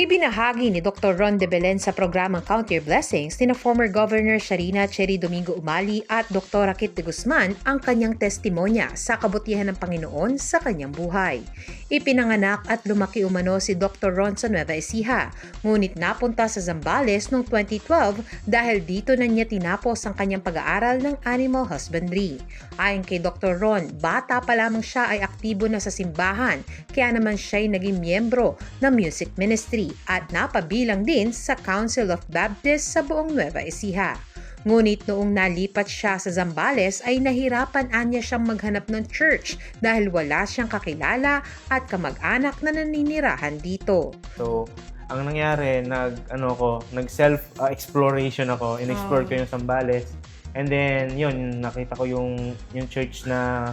Ibinahagi ni Dr. Ron de Belen sa programang Count Your Blessings ni na former Governor Sharina Cherry Domingo Umali at Dr. Kit de Guzman ang kanyang testimonya sa kabutihan ng Panginoon sa kanyang buhay. Ipinanganak at lumaki umano si Dr. Ron sa Nueva Ecija, ngunit napunta sa Zambales noong 2012 dahil dito na niya tinapos ang kanyang pag-aaral ng animal husbandry. Ayon kay Dr. Ron, bata pa lamang siya ay aktibo na sa simbahan, kaya naman siya ay naging miyembro ng music ministry at napabilang din sa Council of Baptists sa buong Nueva Ecija. Ngunit noong nalipat siya sa Zambales ay nahirapan anya siyang maghanap ng church dahil wala siyang kakilala at kamag-anak na naninirahan dito. So, ang nangyari, nag, ano ko, nag self uh, exploration ako, in-explore ko yung Sambales. And then, yun, nakita ko yung, yung church na,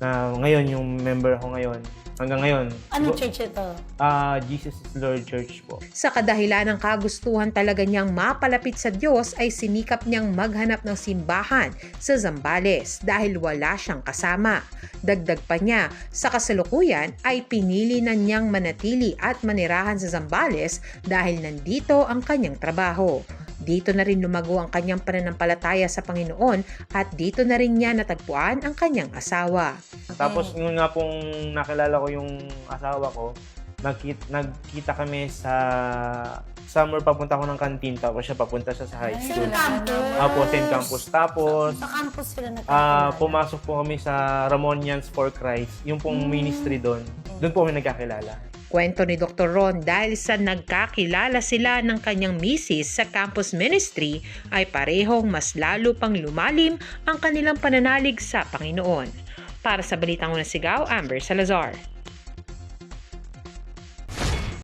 na ngayon, yung member ako ngayon. Hanggang ngayon. Anong church ito? Ah, Jesus is Lord Church po. Sa kadahilan ng kagustuhan talaga niyang mapalapit sa Diyos ay sinikap niyang maghanap ng simbahan sa Zambales dahil wala siyang kasama. Dagdag pa niya, sa kasalukuyan ay pinili na niyang manatili at manirahan sa Zambales dahil nandito ang kanyang trabaho. Dito na rin lumago ang kanyang pananampalataya sa Panginoon at dito na rin niya natagpuan ang kanyang asawa. Tapos, yun nga pong nakilala ko yung asawa ko, nagkita, nagkita kami sa summer papunta ko ng canteen tapos siya papunta siya sa high Same school. campus. Apo, same campus. Tapos, Sa campus sila ah nagkakilala. pumasok po kami sa Ramonians for Christ, yung pong ministry doon. Doon po kami nagkakilala. Kwento ni Dr. Ron dahil sa nagkakilala sila ng kanyang misis sa campus ministry ay parehong mas lalo pang lumalim ang kanilang pananalig sa Panginoon. Para sa Balitang Unang Sigaw, Amber Salazar.